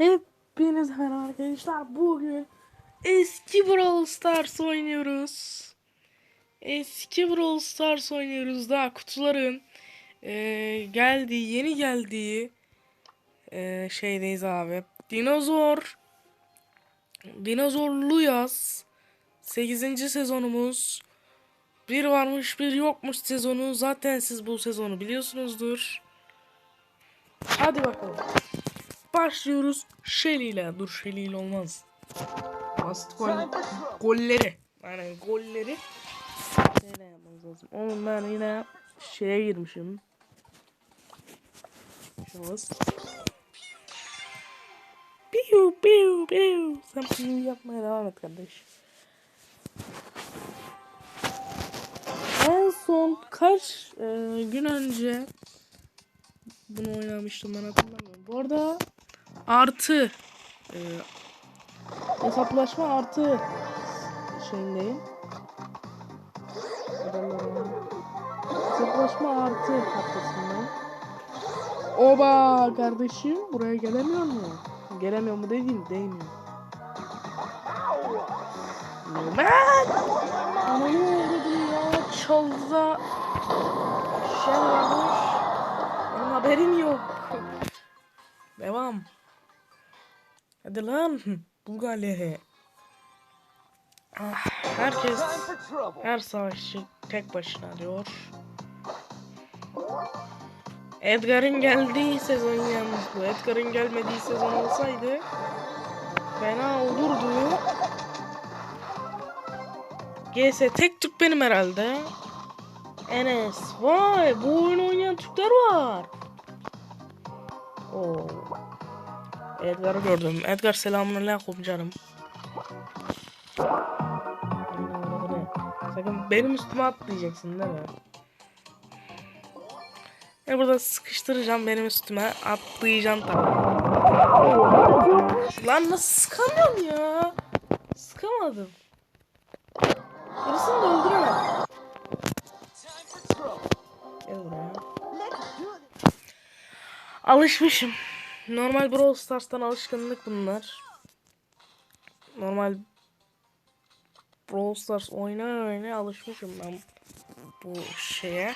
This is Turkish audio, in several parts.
Hepiniz merhaba arkadaşlar. Bugün eski Brawl Stars oynuyoruz. Eski Brawl Stars oynuyoruz. Daha kutuların eee geldiği, yeni geldiği eee, şeydeyiz abi. Dinozor Dinozorlu yaz 8. sezonumuz bir varmış bir yokmuş sezonu. Zaten siz bu sezonu biliyorsunuzdur. Hadi bakalım. Başlıyoruz Shelly ile. Dur Shelly ile olmaz. Basit gol, golleri. Yani golleri. Şöyle yapmamız lazım. Oğlum ben yine şeye girmişim. Şahıs. Piu piu piu. Sen piu yapmaya devam et kardeş. En son kaç e, gün önce bunu oynamıştım ben hatırlamıyorum. Bu arada artı e, hesaplaşma artı şeyindeyim. Adamların hesaplaşma artı haftasındayım. Oba kardeşim buraya gelemiyor mu? Gelemiyor mu dediğim değmiyor. Ben Ananı öldürdüm ya çalıda şey varmış. Benim haberim yok. Devam. Hadi lan. Bulgarya. Ah, herkes her savaşçı tek başına arıyor. Edgar'ın geldiği sezon yalnız bu. Edgar'ın gelmediği sezon olsaydı fena olurdu. GS tek Türk benim herhalde. Enes. Vay bu oyunu oynayan Türkler var. Oo. Edgar'ı gördüm. Edgar selamünaleyküm canım. Sakın benim üstüme atlayacaksın değil mi? Ya burada sıkıştıracağım benim üstüme atlayacaksın tabii. Lan nasıl sıkamıyorum ya? Sıkamadım. Birisini de öldüremedim. Alışmışım. Normal Brawl Stars'tan alışkınlık bunlar. Normal Brawl Stars oyna oyna alışmışım ben bu şeye.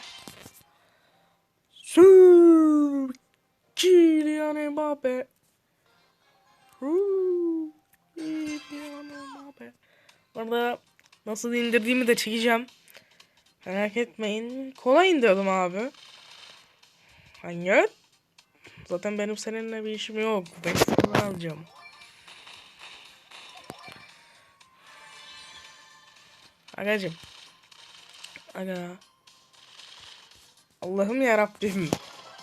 Sür Kylian Mbappe. Kylian Mbappe. Orada nasıl indirdiğimi de çekeceğim. Merak etmeyin. Kolay indirdim abi. Hangi? Zaten benim seninle bir işim yok. Ben senden alacağım. Agacım. Aga. Allah'ım ya Rabbim.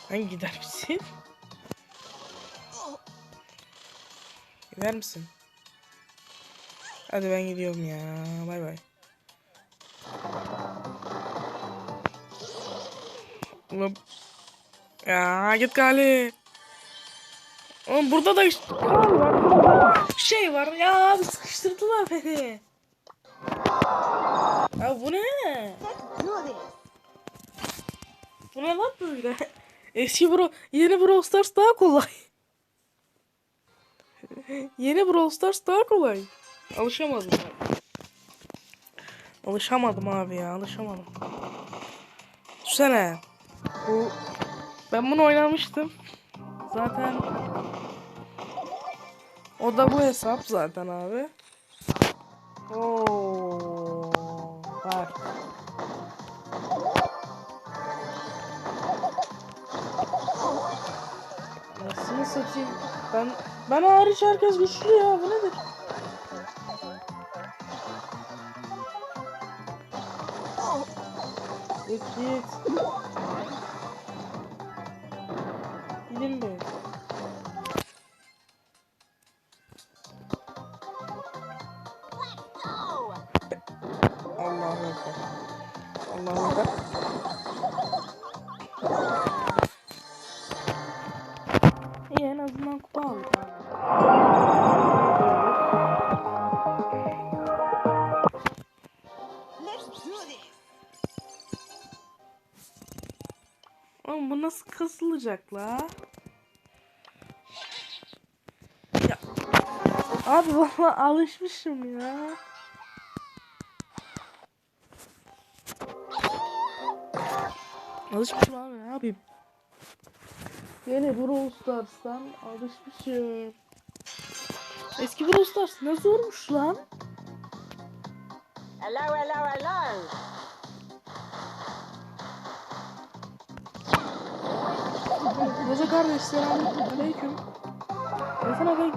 Sen gider misin? Gider misin? Hadi ben gidiyorum ya. Bay bay. Oğlum. Ya git Gali. Oğlum burada da şey var ya abi sıkıştırdılar beni. Ya bu ne? Bu ne lan böyle? Eski bro, yeni Brawl Stars daha kolay. yeni Brawl Stars daha kolay. Alışamadım abi. Alışamadım abi ya, alışamadım. Düşünsene. Bu ben bunu oynamıştım. Zaten o da bu hesap zaten abi. Oo. Nasıl satayım? Ben ben hariç herkes güçlü ya. Bu nedir? Git git. Ekber. İyi en azından kupa aldık. Oğlum bu nasıl kasılacak la? Abi valla alışmışım ya. Alışmışım abi ne yapayım? Yine Brawl Stars'tan alışmışım. Eski Brawl Stars ne zormuş lan? Hello, hello, hello. Roza kardeş selamun aleyküm. Ben sana ben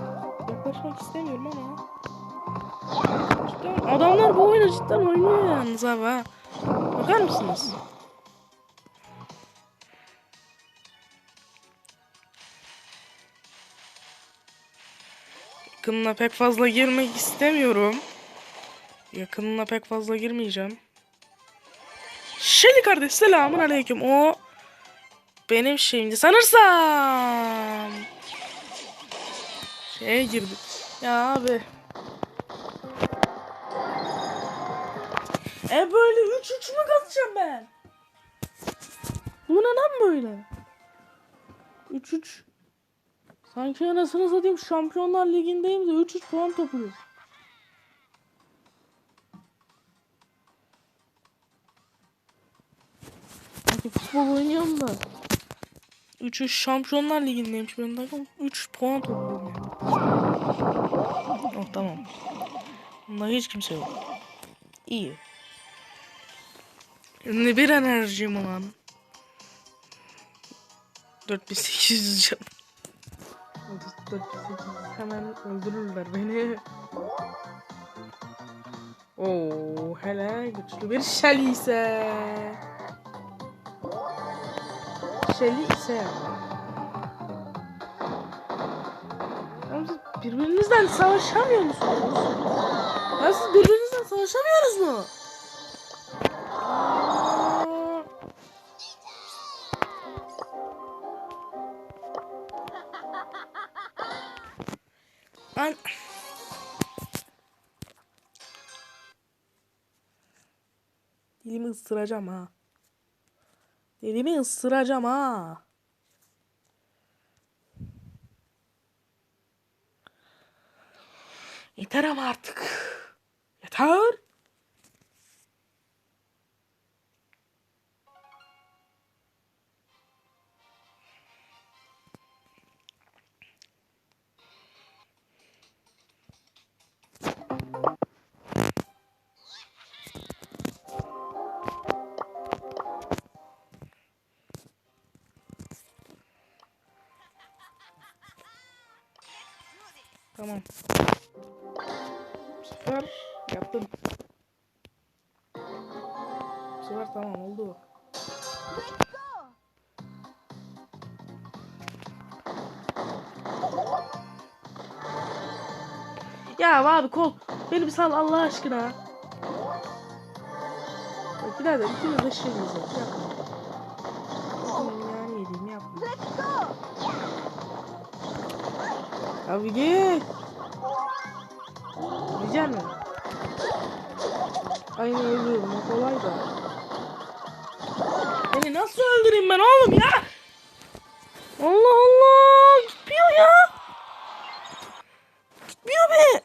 yaklaşmak istemiyorum ama. Cidden, adamlar bu oyunu cidden oynuyor yalnız abi ha. Bakar mısınız? Yakınına pek fazla girmek istemiyorum. Yakınına pek fazla girmeyeceğim. Şeli kardeş selamun aleyküm. O benim şimdi sanırsam. Şeye girdik. Ya abi. E böyle 3 3 mü katacağım ben? Bu ne lan böyle? 3 3 Sanki anasını satayım Şampiyonlar Ligi'ndeyim de 3 3 puan topluyoruz. Sanki futbol oynuyorum da. 3 3 Şampiyonlar Ligi'ndeymiş benim takım. 3 puan topluyorum. Oh tamam. Bunda hiç kimse yok. İyi. Şimdi bir enerjim olan. 4800 can. 4800 hemen öldürürler beni. Oo, hele güçlü bir Shelly ise. Shelly ise birbirinizden savaşamıyor musunuz? Ya siz birbirinizden savaşamıyorsunuz mu? Dilimi ısıracağım ha. Dilimi ısıracağım ha. Yeter ama artık. Yeter. Tamam. Bu sefer yaptım. Bu sefer tamam oldu. Ya abi kol beni bir sal Allah aşkına. Bak ikimiz de şeyimiz var. Yapma. Abi git. Diyecek mi? Aynı ölüyorum o kolay da. Beni nasıl öldüreyim ben oğlum ya? Allah Allah gitmiyor ya. Gitmiyor be.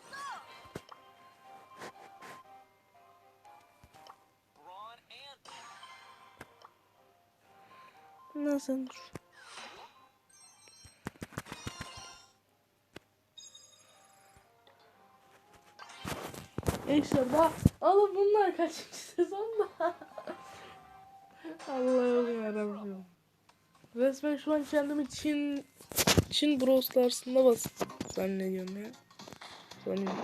Nasıl? Eşyada oğlum bunlar kaçıncı sezonda? Allah'ım yarabbim. Resmen şu an kendimi Çin Çin Brawl Stars'ında bas zannediyorum ya. Sanıyorum.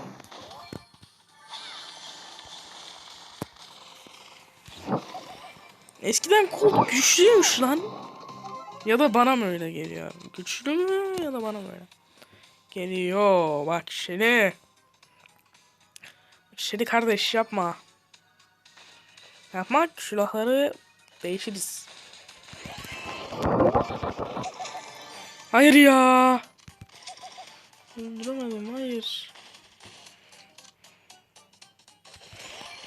Eskiden kol güçlüymüş lan. Ya da bana mı öyle geliyor? Güçlü mü ya da bana mı öyle? Geliyor bak şimdi. Şimdi kardeş yapma. Yapmak silahları değişiriz. Hayır ya. Öldüremedim hayır.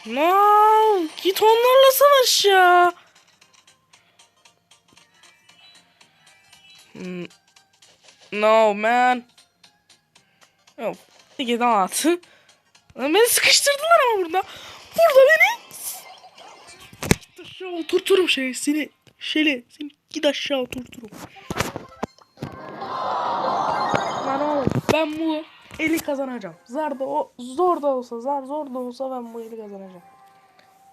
No, git onlarla savaş ya. Hmm. No man. Oh, Giden atı. Beni sıkıştırdılar ama burada. Burada beni. Aşağı oturturum şey seni. Şeli seni git aşağı oturturum. Lan oğlum ben bu eli kazanacağım. Zar da o zor da olsa zar zor da olsa ben bu eli kazanacağım.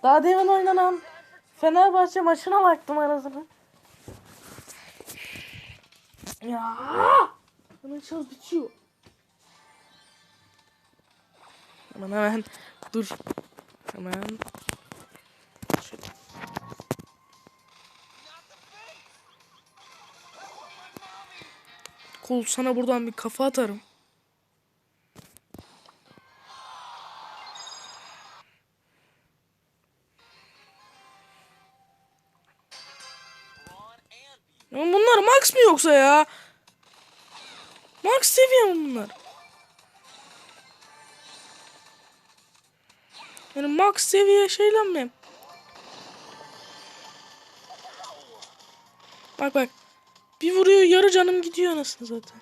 Daha demin oynanan Fenerbahçe maçına baktım arasını. Ya! Hemen şans bitiyor. Hemen hemen dur. Hemen. Şöyle. Kol sana buradan bir kafa atarım. Bunlar max mı yoksa ya? Max seviye mi bunlar? Yani max seviye şeyle mi? Bak bak. Bir vuruyor yarı canım gidiyor anasını zaten.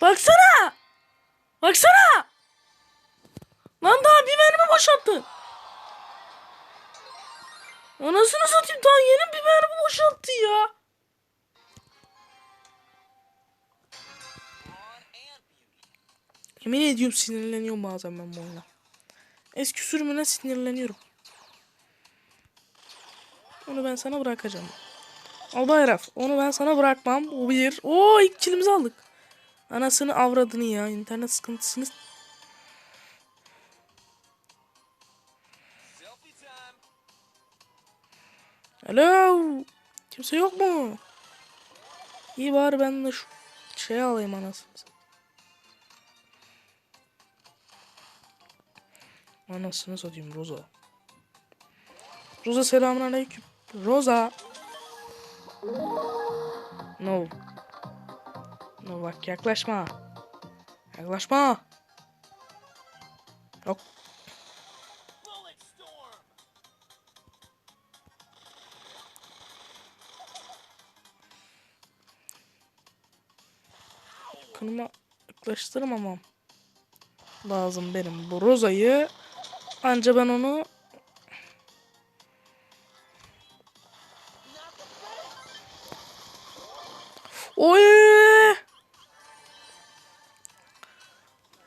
Baksana! Baksana! Lan daha bir mermi boşalttı. Anasını satayım daha yeni bir mermi boşalttı ya. Yemin ediyorum sinirleniyorum bazen ben bu oyuna. Eski sürümüne sinirleniyorum. Onu ben sana bırakacağım. Albayraf. Onu ben sana bırakmam. O bir. Oo ilk kilimizi aldık. Anasını avradını ya. internet sıkıntısını. Alo. Kimse yok mu? İyi bari ben de şu şey alayım anasını. Anasını satayım Roza. Roza selamun aleyküm. Roza. No. No bak yaklaşma. Yaklaşma. Yok. Yakınıma yaklaştırmamam lazım benim bu Roza'yı. Anca ben onu Oy!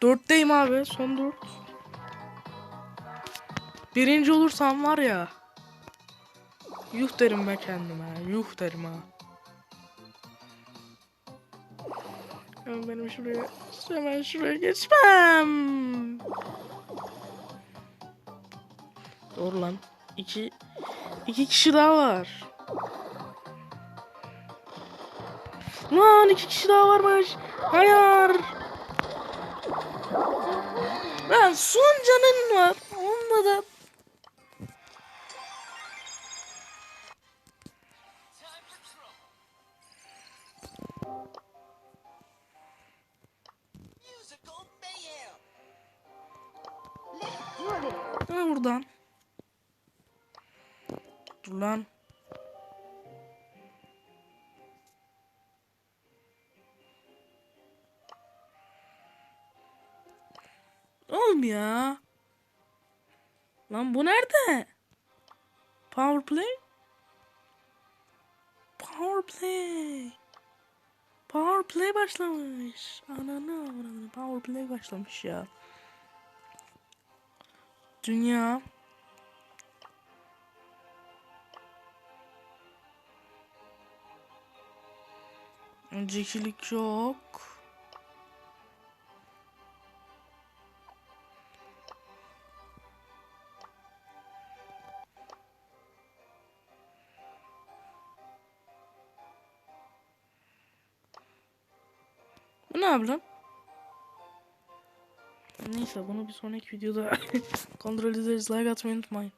Dörtteyim abi. Son dört. Birinci olursam var ya. Yuh derim ben kendime. Yuh derim ha. Benim şuraya hemen şuraya geçmem. Doğru lan. İki, iki kişi daha var. Lan iki kişi daha varmış. Hayır. Lan son canın var. Onunla da. Ha buradan. Dur lan. Oğlum ya. Lan bu nerede? Power play? Power play. Power play başlamış. Ananı avradını. Power play başlamış ya. Dünya. Öncekilik yok. Bu ne abi lan? Neyse bunu bir sonraki videoda kontrol ederiz. Like atmayı unutmayın.